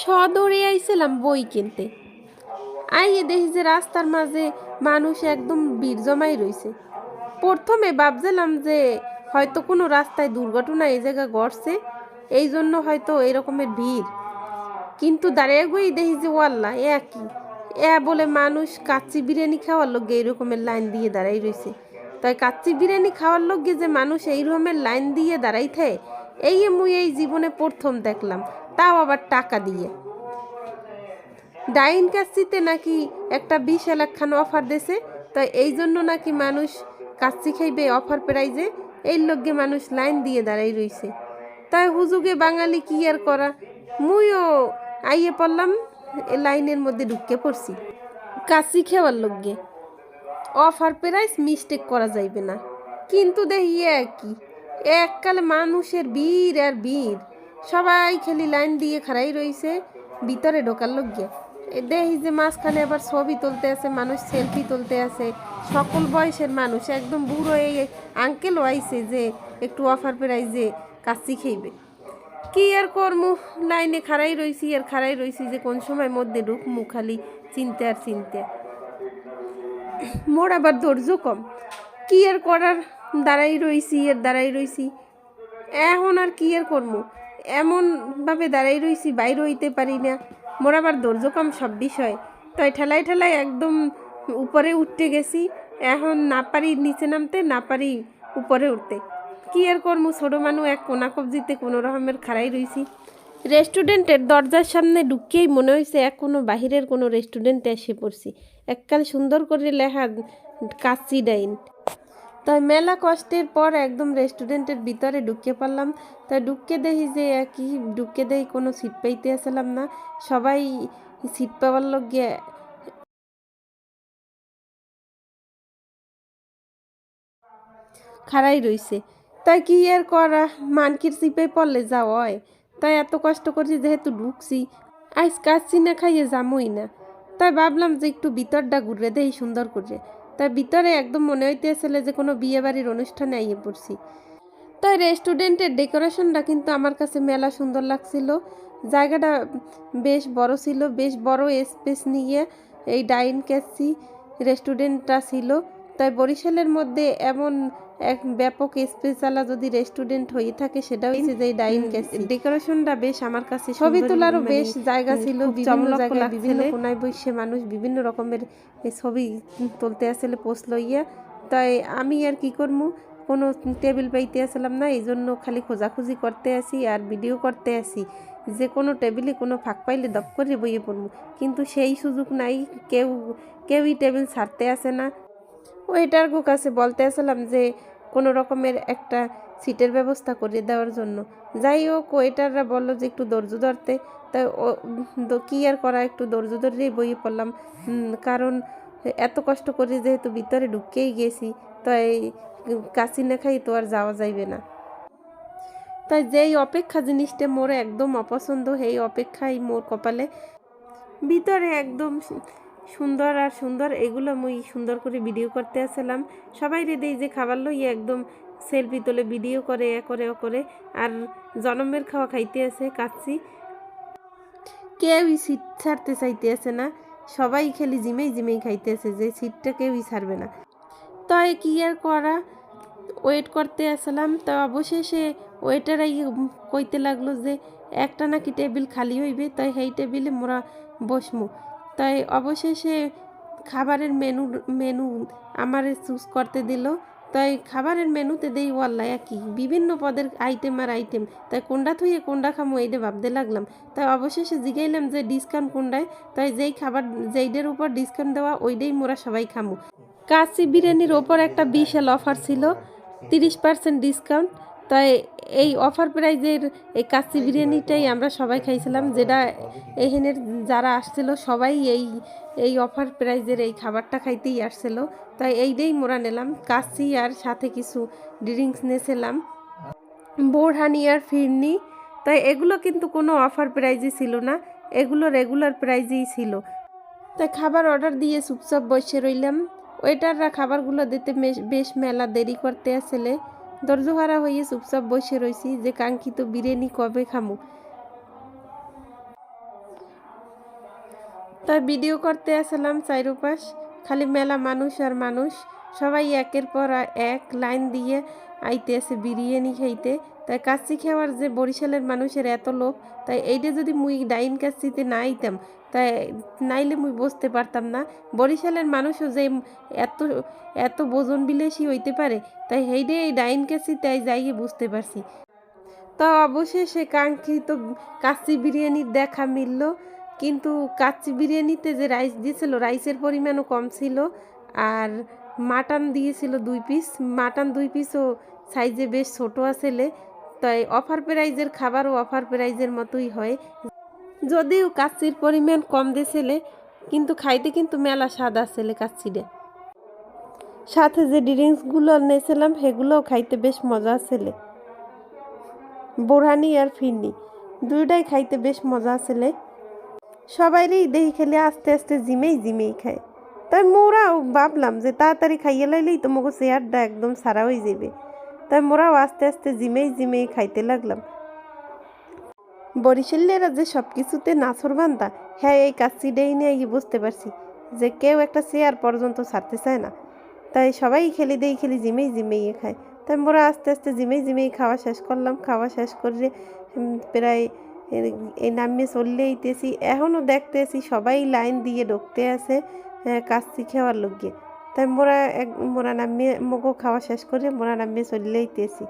সদরে আইছিলাম বই কিনতে। আইয়ে দেখি যে রাস্তার মাঝে মানুষ একদম ভিড় জমাই রইছে। প্রথমে ভাবছিলাম যে হয়তো কোনো রাস্তায় দুর্ঘটনা এই জায়গা ঘটছে, এই জন্য হয়তো এরকমের ভিড়। কিন্তু দাঁড়িয়ে গই দেখি যে ওয়াল্লা একই। এ বলে মানুষ কাচ্চি বিরিয়ানি খাওয়ার লোক এই রকমের লাইন দিয়ে দাঁড়াই রয়েছে তাই কাচ্চি বিরিয়ানি খাওয়ার লোক যে মানুষ এই রকমের লাইন দিয়ে দাঁড়াই থাকে এই মুই এই জীবনে প্রথম দেখলাম, তাও আবার টাকা দিয়ে। ডাইন কাচ্চিতে নাকি একটা বিশাল একখান অফার দেছে তাই এই জন্য নাকি মানুষ কাচ্চি খাইবে অফার প্রাইজে, এই লগে মানুষ লাইন দিয়ে দাঁড়াই রইছে। তাই হুজুগে বাঙালি কি আর করা? মুইও আইয়ে পড়লাম লাইনের মধ্যে ঢুকে পড়ছি। কাচ্চি খাওয়ার লগে। অফার প্রাইস মিস্টেক করা যাইবে না। কিন্তু দেখি একই এককালে মানুষের বীর আর বীর। সবাই খালি লাইন দিয়ে খাড়াই রইছে, ভিতরে ঢোকার লগে। এ দেখি যে মাঝখানে আবার ছবি তুলতে আছে, মানুষ সেলফি তুলতে আছে। সকল বয়সের মানুষ, একদম বুড়ো এই আঙ্কেলও আইছে যে একটু অফার পেরাই যে কাচ্চি খাইবে। কি আর করমু? লাইনে খাড়াই রইছি, আর খাড়াই রইছি যে কোন সময় মধ্যে ঢুকমু খালি চিনতে আর চিনতে। মোর আবার ধৈর্য কম। কি আর করার? দাঁড়াই রইছি আর দাঁড়াই রইছি। এখন আর কি আর করব এমনভাবে দাঁড়াই রইছি, বাইরে হইতে পারি না। মোর আবার ধৈর্য সব বিষয়। তাই ঠেলাই ঠেলাই একদম উপরে উঠতে গেছি। এখন না পারি নিচে নামতে, না পারি উপরে উঠতে। কি আর করব ছোটো মানুষ এক কোনা কবজিতে কোনো রকমের খাড়াই রইছি। রেস্টুরেন্টের দরজার সামনে ঢুকিয়েই মনে হয়েছে এক কোনো বাহিরের কোনো রেস্টুরেন্টে এসে পড়ছি। এককাল সুন্দর করে লেখা কাচ্চি ডাইন। তাই মেলা কষ্টের পর একদম রেস্টুরেন্টের ভিতরে ঢুকে পড়লাম। তাই ঢুকে দেখি যে কি ঢুকে দেখি কোনো সিট পাইতে আসলাম না। সবাই সিট পাওয়ার লোক গিয়ে খাড়াই রইছে। তাই কি আর করা? মানকির সিপে পড়লে যা হয়। তাই এত কষ্ট করছি যেহেতু ঢুকছি। আইস কাচ্ছি না খাইয়ে যামই না। তাই ভাবলাম যে একটু ভিতরটা ঘুরে দেই সুন্দর করে। তাই ভিতরে একদম মনে হইতে হইতেছিল যে কোনো বিয়ে বাড়ির অনুষ্ঠানে আইয়ে পড়ছি। তাই রেস্টুরেন্টের ডেকোরেশনটা কিন্তু আমার কাছে মেলা সুন্দর লাগছিল। জায়গাটা বেশ বড় ছিল, বেশ বড় স্পেস নিয়ে এই ডাইন ক্যাসি রেস্টুরেন্টটা ছিল। তাই বরিশালের মধ্যে এমন এক ব্যাপক স্পেশালা যদি রেস্টুরেন্ট হয়ে থাকে সেটা হচ্ছে যে ডাইন ক্যাসি। ডেকোরেশনটা বেশ আমার কাছে ছবি তোলারও বেশ জায়গা ছিল বিভিন্ন কোনায় বসে মানুষ বিভিন্ন রকমের ছবি তুলতে আসলে পোস্ট লইয়া। তাই আমি আর কি করব কোনো টেবিল পাইতে আসলাম না এই জন্য খালি খোঁজাখুঁজি করতে আসি আর ভিডিও করতে আসি। যে কোনো টেবিলে কোনো ফাঁক পাইলে দপ করে বইয়ে পড়ব কিন্তু সেই সুযোগ নাই কেউ কেউই টেবিল ছাড়তে আসে না। ওয়েটার কাছে বলতে আসলাম যে, কোনো রকমের একটা সিটের ব্যবস্থা করে দেওয়ার জন্য। যাই হোক ওয়েটাররা বলল যে, একটু ধৈর্য ধরতে। তাই কি আর করা, একটু ধৈর্য ধরেই বইয়ে পড়লাম। কারণ এত কষ্ট করে যেহেতু ভিতরে ঢুকেই গেছি, তাই কাশি না খাই তো আর যাওয়া যাইবে না। তাই যেই অপেক্ষা জিনিসটা মোর একদম অপছন্দ, সেই অপেক্ষাই মোর কপালে। ভিতরে একদম সুন্দর আর সুন্দর, এগুলো মুই সুন্দর করে ভিডিও করতে আসলাম। সবাই রেডি যে খাবার লই একদম সেলফি তোলে ভিডিও করে, এ করে, ও করে, আর জনমের খাওয়া খাইতে আছে কাচ্ছি। কেউই সিট ছাড়তে চাইতে আছে না, সবাই খালি জিমেই জিমেই খাইতে আছে যে সিটটা কেউই ছাড়বে না। তাই কি আর করা? ওয়েট করতে আসলাম, তা অবশেষে ওয়েটারাই কইতে লাগল যে, একটা নাকি টেবিল খালি হইবে, তাই সেই টেবিলে মোরা বসমু। তাই অবশেষে খাবারের মেনু মেনু আমারে চুজ করতে দিল। তাই খাবারের মেনুতে দেই ওয়াল্লা একই। বিভিন্ন পদের আইটেম আর আইটেম তাই কোনটা থুয়ে কোনটা খামো এইটা ভাবতে লাগলাম। তাই অবশেষে জিগাইলাম যে ডিসকাউন্ট কোনটায় তাই যেই খাবার যেইটার উপর ডিসকাউন্ট দেওয়া ওইটাই মোরা সবাই খামু। কাশি বিরিয়ানির ওপর একটা বিশাল অফার ছিল। তিরিশ পার্সেন্ট ডিসকাউন্ট তাই এই অফার প্রাইজের এই কাচ্চি বিরিয়ানিটাই আমরা সবাই খাইছিলাম, যেটা এখানের যারা আসছিল সবাই এই এই অফার প্রাইজের এই খাবারটা খাইতেই আসছিল। তাই এইটাই মোরা নিলাম, কাচ্চি আর সাথে কিছু ড্রিঙ্কস নিয়েছিলাম। বোরহানি আর ফিরনি, তাই এগুলো কিন্তু কোনো অফার প্রাইজই ছিল না, এগুলো রেগুলার প্রাইজেই ছিল। তাই খাবার অর্ডার দিয়ে চুপচাপ বসে রইলাম। ওয়েটাররা খাবারগুলো দিতে বেশ মেলা দেরি করতে আসলে। দরজহারা হয়ে চুপচাপ বসে রয়েছি যে কাঙ্ক্ষিত বিরিয়ানি কবে খামু। তাই ভিডিও করতে আসলাম চারোপাশ খালি মেলা মানুষ আর মানুষ সবাই একের পর এক লাইন দিয়ে আইতে আছে বিরিয়ানি খাইতে। তাই কাচ্চি খাওয়ার যে বরিশালের মানুষের এত লোভ, তাই এইটা যদি মুই ডাইন কাচ্চিতে না আইতাম, তাই নাইলে মুই বুঝতে পারতাম না। বরিশালের মানুষও যে এত এত ওজন বিলাসী হইতে পারে, তাই হেইডে এই ডাইন কাচ্চিতে যাইয়ে বুঝতে পারছি। তো অবশেষে কাঙ্ক্ষিত কাচ্চি বিরিয়ানির দেখা মিলল, কিন্তু কাচ্চি বিরিয়ানিতে যে রাইস দিয়েছিল রাইসের পরিমাণও কম ছিল, আর মাটন দিয়েছিল দুই পিস। মাটন দুই পিসও সাইজে বেশ ছোট আসলে, তাই অফার প্রাইজের খাবারও অফার প্রাইজের মতোই হয়। যদিও কাচ্চির পরিমাণ কম দিয়েছিলে, কিন্তু খাইতে কিন্তু মেলা স্বাদ আসলে কাচ্চিটা সাথে যে ড্রিঙ্কসগুলো নিয়েছিলাম সেগুলোও খাইতে বেশ মজা আসলে। বোরহানি আর ফিরনি, দুইটাই খাইতে বেশ মজা আসলে। সবাইরই দেখি খেলে আস্তে আস্তে জিমেই জিমেই খায়। তাই মোরাও ভাবলাম যে তাড়াতাড়ি খাইয়ে লাইলেই তো মোকে চেয়ারটা একদম সারা হয়ে যাবে তাই মোরাও আস্তে আস্তে জিমেই জিমেই খাইতে লাগলাম। বরিশালেরা যে সব কিছুতে নাছর বান্ধা হ্যাঁ এই কাচ্চিটাই নিয়ে গিয়ে বুঝতে পারছি যে কেউ একটা চেয়ার পর্যন্ত ছাড়তে চায় না। তাই সবাই খেলি দেই খেলি জিমেই জিমেই খায়। তাই মোরা আস্তে আস্তে জিমেই জিমেই খাওয়া শেষ করলাম। খাওয়া শেষ করে প্রায় এই নামিয়ে চললেইতেছি এখনও দেখতেছি সবাই লাইন দিয়ে ঢুকতে আছে। আহ, কাচ্চি খাওয়ার লোক তাই মোরা এক মোরা নামিয়ে মগো খাওয়া শেষ করে মোরা নামিয়ে চললে আইতেছি।